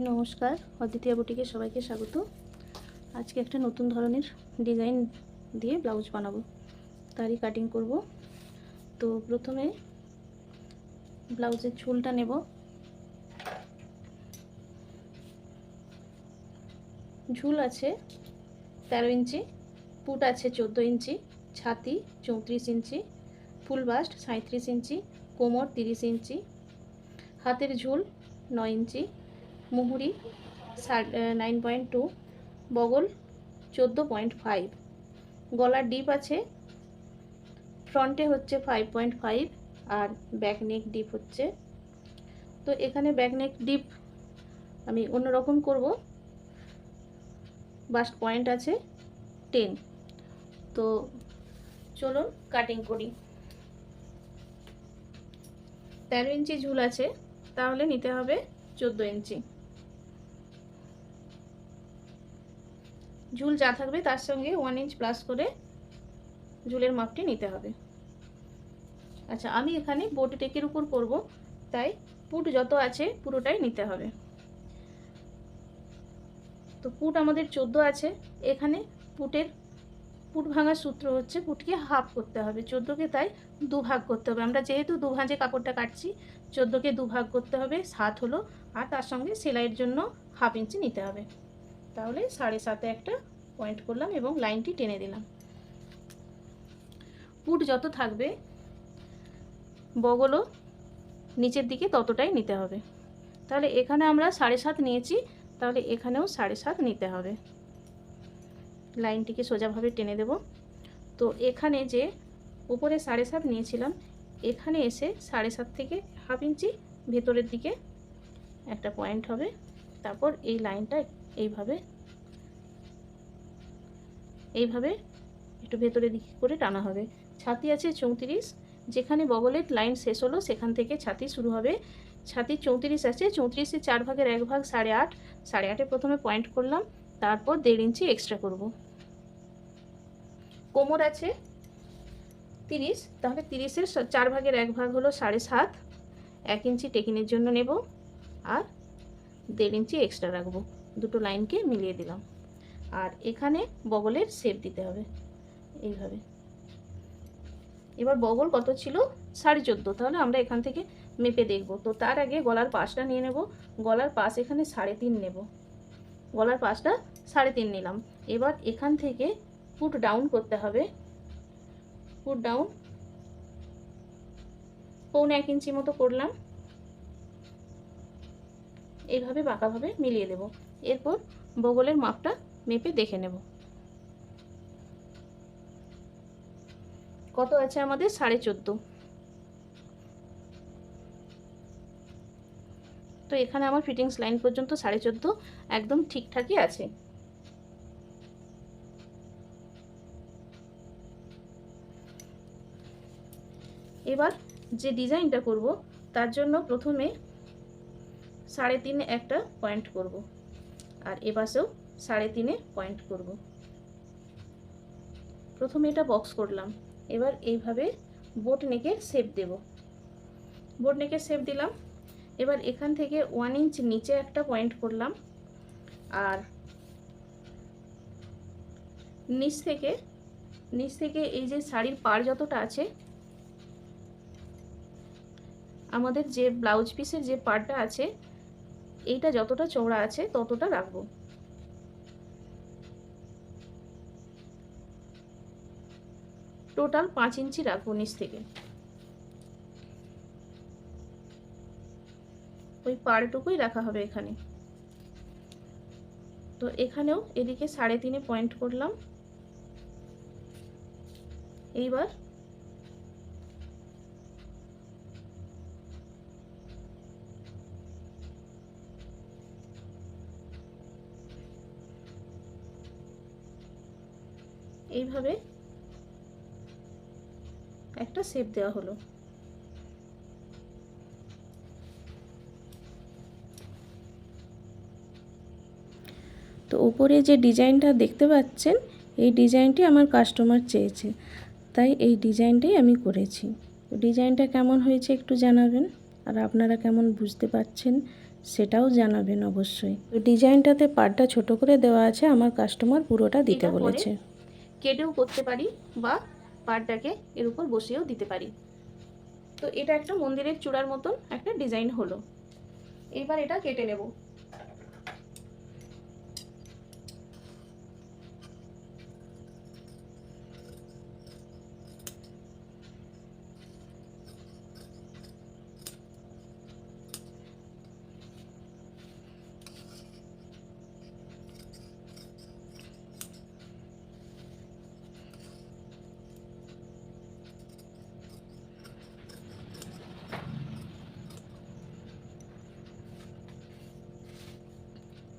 নমস্কার অদ্বিতীয় বুটিকে সবাইকে স্বাগত। আজকে একটা নতুন ধরনের ডিজাইন দিয়ে ব্লাউজ বানাবো, তারই কাটিং করব। তো প্রথমে ব্লাউজের ঝুলটা নেব। ঝুল আছে তেরো ইঞ্চি, পুট আছে চোদ্দ ইঞ্চি, ছাতি চৌত্রিশ ইঞ্চি, ফুল বাস্ট সাঁত্রিশ ইঞ্চি, কোমর তিরিশ ইঞ্চি, হাতের ঝুল নয় ইঞ্চি মুহুরি নাইন পয়েন্ট টু বগল, চোদ্দ পয়েন্ট ফাইভ গলার ডিপ আছে ফ্রন্টে হচ্ছে ফাইভ পয়েন্ট ফাইভ আর ব্যাক নেক ডিপ হচ্ছে। তো এখানে ব্যাক নেক ডিপ আমি অন্যরকম করব। বাস্ট পয়েন্ট আছে টেন তো চলুন কাটিং করি। তেরো ইঞ্চি ঝুল আছে, তাহলে নিতে হবে চোদ্দ ইঞ্চি। ঝুল যা থাকবে তার সঙ্গে ওয়ান ইঞ্চ প্লাস করে ঝুলের মাপটি নিতে হবে। আচ্ছা আমি এখানে বোট টেকের উপর করব, তাই পুট যত আছে পুরোটাই নিতে হবে। তো পুট আমাদের চোদ্দ আছে, এখানে পুটের পুট ভাঙার সূত্র হচ্ছে পুটকে হাফ করতে হবে চোদ্দোকে তাই দু ভাগ করতে হবে। আমরা যেহেতু দু ভাঁজে কাপড়টা কাটছি চোদ্দোকে দু ভাগ করতে হবে, সাত হলো, আর তার সঙ্গে সেলাইয়ের জন্য হাফ ইঞ্চি নিতে হবে। তাহলে সাড়ে সাতে একটা পয়েন্ট করলাম এবং লাইনটি টেনে দিলাম। পুট যত থাকবে, বগলও নিচের দিকে ততটাই নিতে হবে। তাহলে এখানে আমরা সাড়ে সাত নিয়েছি, তাহলে এখানেও সাড়ে সাত নিতে হবে। লাইনটিকে সোজাভাবে টেনে দেব। তো এখানে যে উপরে সাড়ে সাত নিয়েছিলাম, এখানে এসে সাড়ে সাত থেকে হাফ ইঞ্চি ভেতরের দিকে একটা পয়েন্ট হবে। তারপর এই লাইনটা এইভাবে এইভাবে একটু ভেতরের দিকে করে টানা হবে। ছাতি আছে চৌত্রিশ, যেখানে বগলের লাইন শেষ হলো সেখান থেকে ছাতি শুরু হবে। ছাতি চৌত্রিশ আছে, চৌত্রিশে চার ভাগের এক ভাগ সাড়ে আট, সাড়ে আটে প্রথমে পয়েন্ট করলাম, তারপর দেড় ইঞ্চি এক্সট্রা করব। কোমর আছে তিরিশ, তাহলে তিরিশের চার ভাগের এক ভাগ হলো সাড়ে সাত, এক ইঞ্চি টেকিনের জন্য নেব, আর দেড় ইঞ্চি এক্সট্রা রাখব। দুটো লাইনকে মিলিয়ে দিলাম। আর এখানে বগলের শেপ দিতে হবে। এইভাবে। এবার বগল কত ছিল? সাড়ে চোদ্দ। তাহলে আমরা এখান থেকে মেপে দেখব। তো তার আগে গলার পাশটা নিয়ে নেব। গলার পাশ এখানে সাড়ে তিন নেব। গলার পাশটা সাড়ে তিন নিলাম। এবার এখান থেকে পুট ডাউন করতে হবে। পুট ডাউন পৌনে এক ইঞ্চি মতো করলাম। এইভাবে বাঁকাভাবে মিলিয়ে দেব। এরপর বগলের মাপটা মেপে দেখে নেব। কত আছে আমাদের? সাড়ে চোদ্দ। তো এখানে আমার ফিটিংস লাইন পর্যন্ত সাড়ে চোদ্দ একদম ঠিকঠাকই আছে। এবার যে ডিজাইনটা করব, তার জন্য প্রথমে সাড়ে তিনে একটা পয়েন্ট করব। আর এপাশেও সাড়ে তিনে পয়েন্ট করব। প্রথমে এটা বক্স করলাম। এবার এইভাবে বোট নেকের শেপ দেব। বোট নেকের শেপ দিলাম। এবার এখান থেকে ওয়ান ইঞ্চ নিচে একটা পয়েন্ট করলাম। আর নিচ থেকে নিচ থেকে এই যে শাড়ির পার যতটা আছে, আমাদের যে ব্লাউজ পিসের যে পারটা আছে এইটা যতটা চওড়া আছে, ততটা রাখব। টোটাল পাঁচ ইঞ্চি রাখব নিচ থেকে। ওই পাড়টুকুই রাখা হবে এখানে। তো এখানেও এদিকে সাড়ে তিনে পয়েন্ট করলাম। এইবার এইভাবে একটা শেপ দেওয়া হলো। তো ওপরে যে ডিজাইনটা দেখতে পাচ্ছেন এই ডিজাইনটি আমার কাস্টমার চেয়েছে। তাই এই ডিজাইনটাই আমি করেছি। ডিজাইনটা কেমন হয়েছে একটু জানাবেন আর আপনারা কেমন বুঝতে পারছেন সেটাও জানাবেন অবশ্যই। তো ডিজাইনটাতে পাড়টা ছোট করে দেওয়া আছে আমার কাস্টমার পুরোটা দিতে বলেছে। কেটেও করতে পারি বা পাড়টাকে এর উপর বসিয়েও দিতে পারি। তো এটা একটা মন্দিরের চূড়ার মতন একটা ডিজাইন হলো। এবার এটা কেটে নেব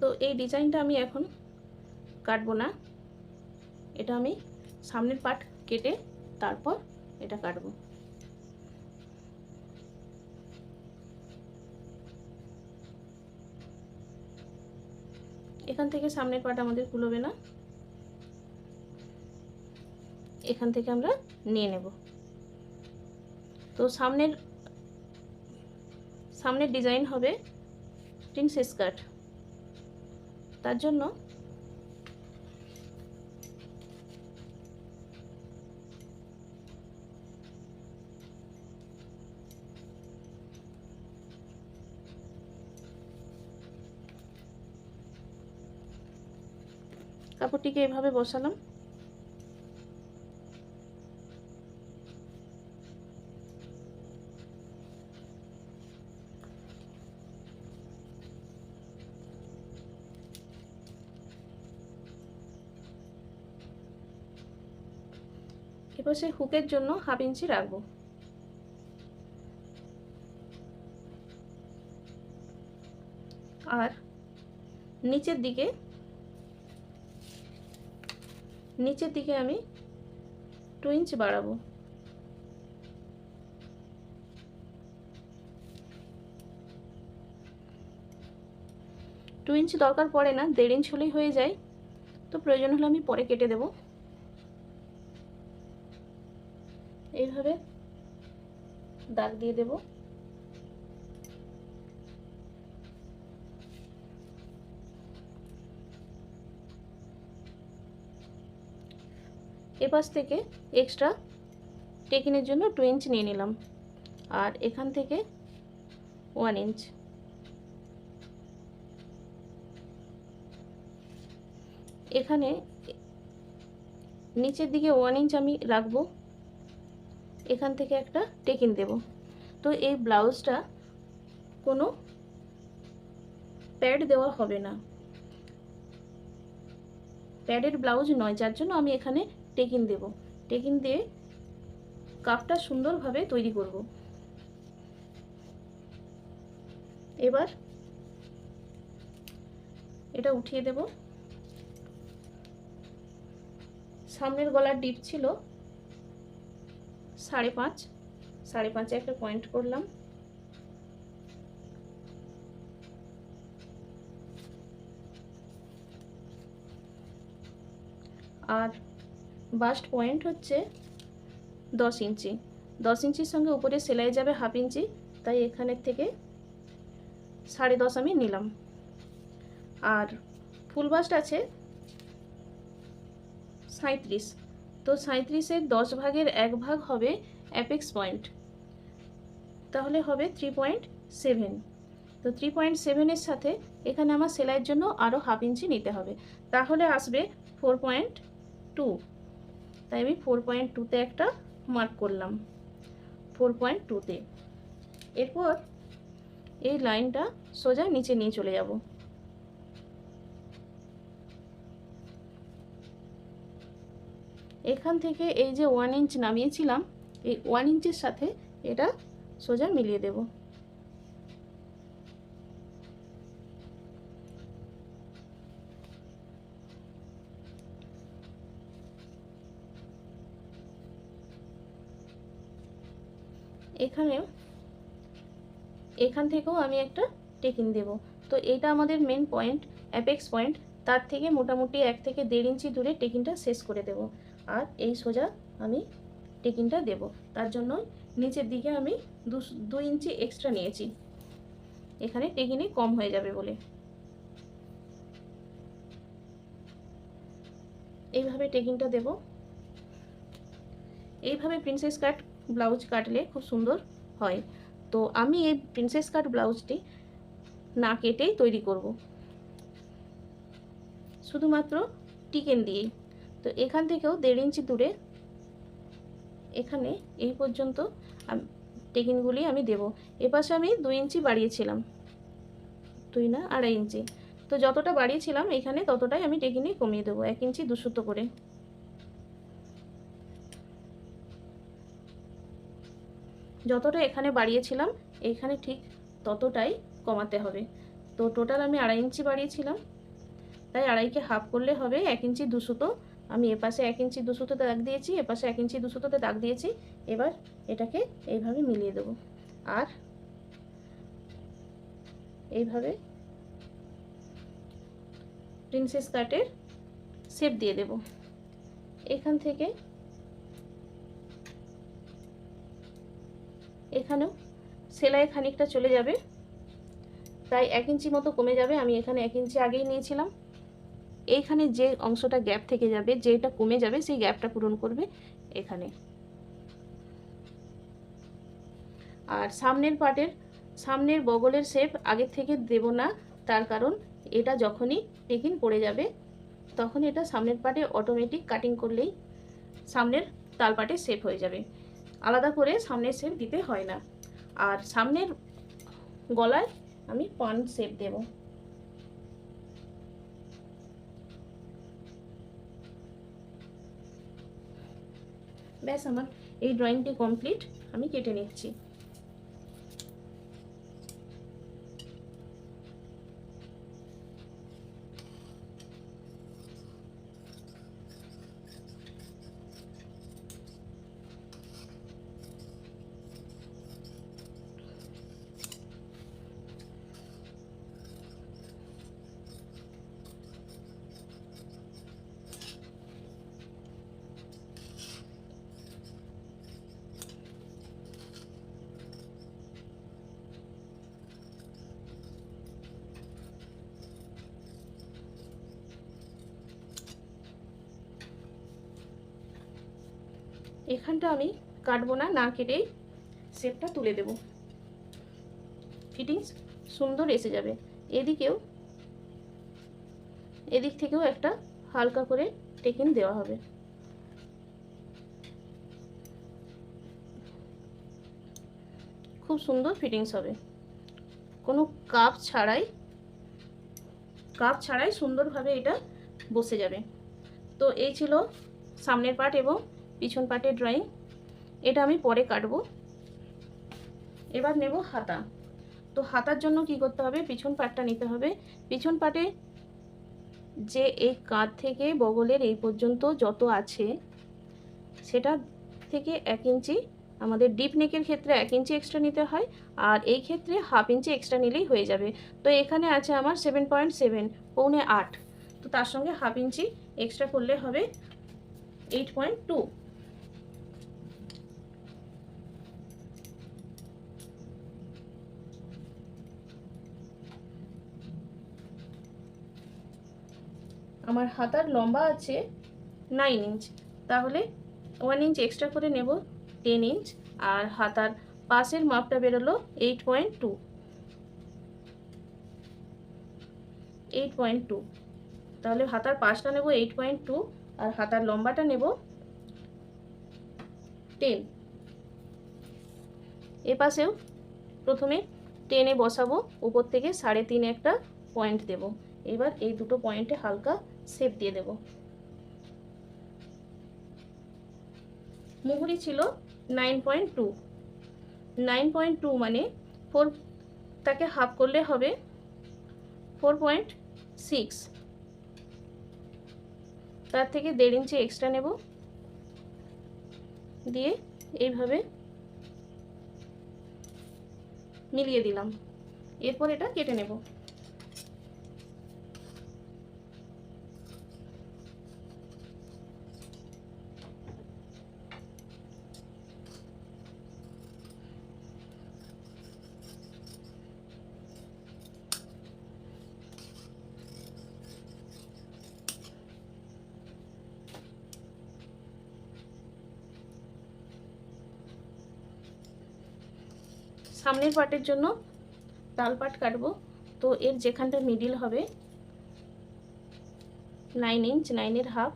তো এই ডিজাইনটা আমি এখন কাটবো না। এটা আমি সামনের পাট কেটে তারপর এটা কাটবো। এখান থেকে সামনের পাট আমাদের কুলোবে না। এখান থেকে আমরা নিয়ে নেব। তো সামনের সামনের ডিজাইন হবে প্রিন্সেস কাট। তার জন্য কাপড়টিকে এভাবে বসালাম। সেই হুকের জন্য হাফ ইঞ্চি রাখব। আর নিচের দিকে নিচের দিকে আমি টু ইঞ্চ বাড়াবো। টু ইঞ্চ দরকার পড়ে না, দেড় ইঞ্চ হলেই হয়ে যায়। তো প্রয়োজন হলে আমি পরে কেটে দেবো। এইভাবে দাগ দিয়ে দেব। এপাশ থেকে এক্সট্রা টেকিনের জন্য টু ইঞ্চ নিয়ে নিলাম। আর এখান থেকে ওয়ান ইঞ্চ এখানে নিচের দিকে ওয়ান ইঞ্চ আমি রাখব। এখান থেকে একটা টেকিন দেব। তো এই ব্লাউজটা কোনো প্যাড দেওয়া হবে না। প্যাডের ব্লাউজ নয়, যার জন্য আমি এখানে টেকিন দেব। টেকিন দিয়ে কাপটা সুন্দরভাবে তৈরি করব। এবার এটা উঠিয়ে দেব। সামনের গলার ডিপ ছিল। সাড়ে পাঁচ, সাড়ে পাঁচে একটা পয়েন্ট করলাম। আর বাস্ট পয়েন্ট হচ্ছে দশ ইঞ্চি। দশ ইঞ্চির সঙ্গে উপরে সেলাই যাবে হাফ ইঞ্চি, তাই এখানের থেকে সাড়ে দশ আমি নিলাম। আর ফুল বাস্ট আছে সাঁত্রিশ তো সাঁত্রিশের দশ ভাগের এক ভাগ হবে অ্যাপেক্স পয়েন্ট তাহলে হবে থ্রি পয়েন্ট সেভেন তো থ্রি পয়েন্ট সেভেনের সাথে এখানে আমার সেলাইয়ের জন্য আরও হাফ ইঞ্চি নিতে হবে। তাহলে আসবে ফোর পয়েন্ট টু তাই আমি ফোর পয়েন্ট টুতে একটা মার্ক করলাম। ফোর পয়েন্ট টুতে এরপর এই লাইনটা সোজা নিচে নিয়ে চলে যাব। এখান থেকে এই যে ওয়ান ইঞ্চ নামিয়েছিলাম, এই ওয়ান ইঞ্চের সাথে এটা সোজা মিলিয়ে দেব। এখানেও, এখান থেকেও আমি একটা টেকিং দেব। তো এটা আমাদের মেন পয়েন্ট অ্যাপেক্স পয়েন্ট তার থেকে মোটামুটি এক থেকে দেড় ইঞ্চি দূরে টেকিংটা শেষ করে দেব। আর এই সোজা আমি টেকিংটা দেব। তার জন্য নিচের দিকে আমি দু ইঞ্চি এক্সট্রা নিয়েছি। এখানে টেকিনি কম হয়ে যাবে বলে। এইভাবে টেকিংটা দেব। এইভাবে প্রিন্সেস কাট ব্লাউজ কাটলে খুব সুন্দর হয়। তো আমি এই প্রিন্সেস কাট ব্লাউজটি না কেটেই তৈরি করব। শুধুমাত্র টিকেন দিয়েই। তো এখান থেকেও দেড় ইঞ্চি দূরে, এখানে এই পর্যন্ত টেকিনগুলি আমি দেব। এপাশে আমি দুই ইঞ্চি বাড়িয়েছিলাম, দুই না আড়াই ইঞ্চি। তো যতটা বাড়িয়েছিলাম এখানে ততটাই আমি টেকিনি কমিয়ে দেবো, এক ইঞ্চি দুশোতো করে। যতটা এখানে বাড়িয়েছিলাম, এখানে ঠিক ততটাই কমাতে হবে। তো টোটাল আমি আড়াই ইঞ্চি বাড়িয়েছিলাম, তাই আড়াইকে হাফ করলে হবে এক ইঞ্চি দুশোতো আমি এপাশে এক ইঞ্চি দুশোতে দাগ দিয়েছি এপাশে এক ইঞ্চি দুশোতে দাগ দিয়েছি, এবার এটাকে এইভাবে মিলিয়ে দেব। আর এইভাবে প্রিন্সেস কাটের শেপ দিয়ে দেব। এখান থেকে এখানেও সেলাই খানিকটা চলে যাবে। তাই এক ইঞ্চি মতো কমে যাবে, আমি এখানে এক ইঞ্চি আগেই নিয়েছিলাম। এইখানে যে অংশটা গ্যাপ থেকে যাবে, যেটা কমে যাবে, সেই গ্যাপটা পূরণ করবে এখানে। আর সামনের পার্টের সামনের বগলের শেপ আগের থেকে দেব না, তার কারণ এটা যখনই টেকিন পড়ে যাবে, তখন এটা সামনের পার্টে অটোমেটিক কাটিং করলেই সামনের তাল পার্টে শেপ হয়ে যাবে। আলাদা করে সামনের শেপ দিতে হয় না। আর সামনের গলায় আমি পান শেপ দেব। ব্যাস আমার এই ড্রয়িংটি কমপ্লিট আমি কেটে নিচ্ছি। এখানটা আমি কাটবো না না কেটেই শেপটা তুলে দেব। ফিটিংস সুন্দর এসে যাবে। এদিকেও, এদিক থেকেও একটা হালকা করে টেকিন দেওয়া হবে। খুব সুন্দর ফিটিংস হবে। কোনো কাপ ছাড়াই কাপ ছাড়াই সুন্দরভাবে এটা বসে যাবে। তো এই ছিল সামনের পার্ট এবং পিছন পাটের ড্রয়িং এটা আমি পরে কাটবো। এবার নেব হাতা। তো হাতার জন্য কি করতে হবে? পিছন পাটটা নিতে হবে। পিছন পাটে যে এই কাঁধ থেকে বগলের এই পর্যন্ত যত আছে, সেটা থেকে এক ইঞ্চি, আমাদের ডিপ নেকের ক্ষেত্রে এক ইঞ্চি এক্সট্রা নিতে হয়, আর এই ক্ষেত্রে হাফ ইঞ্চি এক্সট্রা নিলেই হয়ে যাবে। তো এখানে আছে আমার সেভেন পয়েন্ট সেভেন পৌনে আট। তো তার সঙ্গে হাফ ইঞ্চি এক্সট্রা করলে হবে এইট পয়েন্ট টু আমার হাতার লম্বা আছে। নাইন ইঞ্চ তাহলে ওয়ান ইঞ্চ এক্সট্রা করে নেব টেন ইঞ্চ আর হাতার পাশের মাপটা বেরোলো eight point two eight point two তাহলে হাতার পাশটা নেব এইট পয়েন্ট টু আর হাতার লম্বাটা নেব টেন এ পাশেও প্রথমে টেনে বসাবো, উপর থেকে সাড়ে তিন একটা পয়েন্ট দেব। এবার এই দুটো পয়েন্টে হালকা শেপ দিয়ে দেব। মুহুরি ছিল nine point two nine point two মানে ফোর তাকে হাফ করলে হবে ফোর পয়েন্ট সিক্স তার থেকে দেড় ইঞ্চি এক্সট্রা নেব। দিয়ে এইভাবে মিলিয়ে দিলাম। এরপর এটা কেটে নেব। সামনের পার্টের জন্য তাল পাট কাটবো। তো এর যেখানটা মিডিল হবে নাইন ইঞ্চ নাইনের হাফ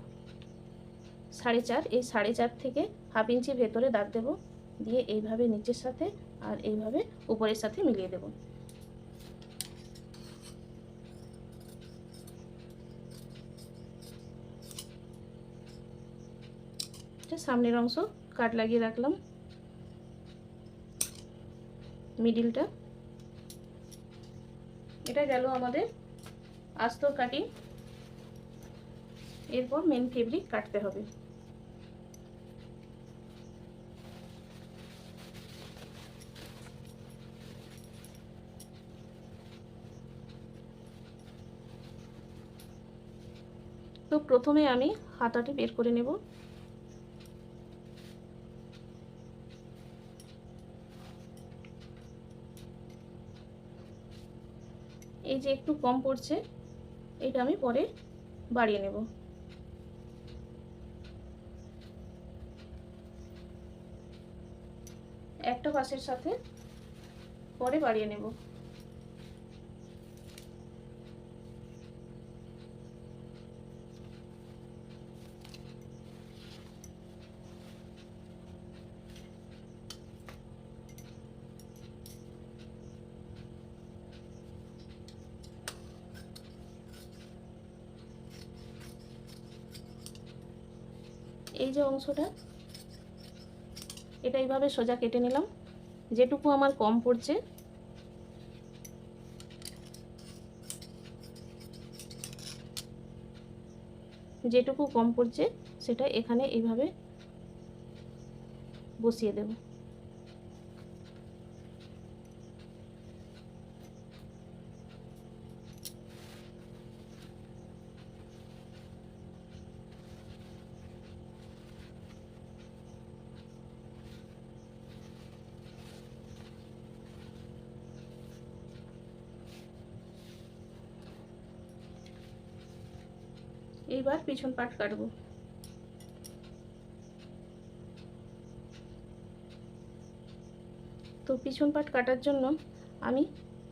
সাড়ে চার, এই সাড়ে চার থেকে হাফ ইঞ্চি ভেতরে দাগ দেবো। দিয়ে এইভাবে নিচের সাথে আর এইভাবে উপরের সাথে মিলিয়ে দেব। সামনের অংশ কাট লাগিয়ে রাখলাম। মিডিলটা এটা গেল আমাদের আস্তর কাটিং এরপর মেন ফেব্রিক কাটতে হবে। তো প্রথমে আমি হাতাটি বের করে নেব। এই যে একটু কম পড়ছে, এটা আমি পরে বাড়িয়ে নেব। একটা পাশের সাথে পরে বাড়িয়ে নেব এই যে অংশটা, এটা এইভাবে সোজা কেটে নিলাম। যেটুকু আমার কম পড়ছে। যেটুকু কম পড়ছে, সেটা এখানে এইভাবে বসিয়ে দেব। এইবার পিছন পাট কাটবো। তো পিছন পাট কাটার জন্য আমি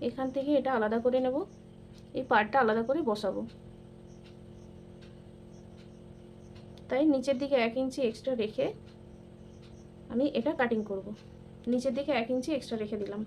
এখান থেকে এটা আলাদা করে নেব, এই পাটটা আলাদা করে বসাবো। তাই নিচের দিকে এক ইঞ্চি এক্সট্রা রেখে আমি এটা কাটিং করব। নিচের দিকে এক ইঞ্চি এক্সট্রা রেখে দিলাম।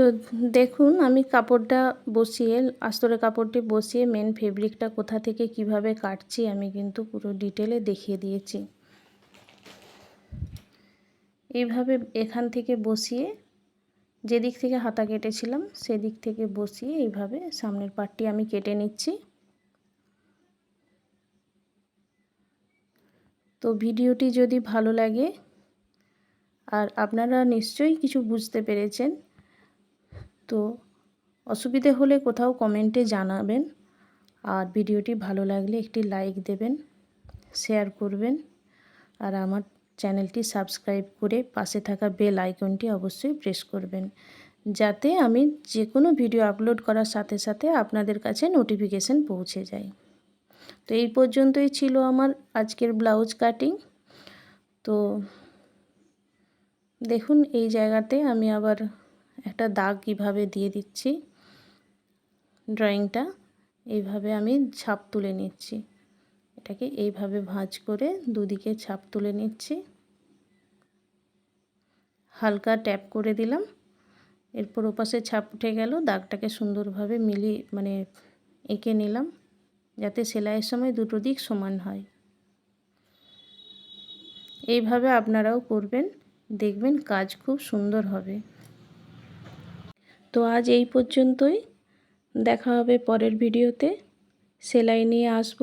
তো দেখুন, আমি কাপড়টা বসিয়ে আস্তরের কাপড়টি বসিয়ে মেন ফেব্রিকটা কোথা থেকে কীভাবে কাটছি, আমি কিন্তু পুরো ডিটেলে দেখিয়ে দিয়েছি। এইভাবে এখান থেকে বসিয়ে, যেদিক থেকে হাতা কেটেছিলাম, সেদিক থেকে বসিয়ে এইভাবে সামনের পাটটি আমি কেটে নিচ্ছি। তো ভিডিওটি যদি ভালো লাগে, আর আপনারা নিশ্চয়ই কিছু বুঝতে পেরেছেন তো অসুবিধে হলে কোথাও কমেন্টে জানাবেন। আর ভিডিওটি ভালো লাগলে একটি লাইক দেবেন শেয়ার করবেন। আর আমার চ্যানেলটি সাবস্ক্রাইব করে পাশে থাকা বেল আইকনটি অবশ্যই প্রেস করবেন। যাতে আমি যে কোনো ভিডিও আপলোড করার সাথে সাথে আপনাদের কাছে নোটিফিকেশান পৌঁছে যায়। তো এই পর্যন্তই ছিল আমার আজকের ব্লাউজ কাটিং তো দেখুন এই জায়গাতে আমি আবার একটা দাগ কীভাবে দিয়ে দিচ্ছি। ড্রয়িংটা এইভাবে আমি ছাপ তুলে নিচ্ছি। এটাকে এইভাবে ভাঁজ করে দুদিকে ছাপ তুলে নিচ্ছি। হালকা ট্যাপ করে দিলাম। এরপর ওপাশে ছাপ উঠে গেল, দাগটাকে সুন্দরভাবে মিলিয়ে মানে এঁকে নিলাম, যাতে সেলাইয়ের সময় দুটো দিক সমান হয়। এইভাবে আপনারাও করবেন, দেখবেন কাজ খুব সুন্দর হবে। তো আজ এই পর্যন্তই। দেখা হবে পরের ভিডিওতে। সেলাই নিয়ে আসব।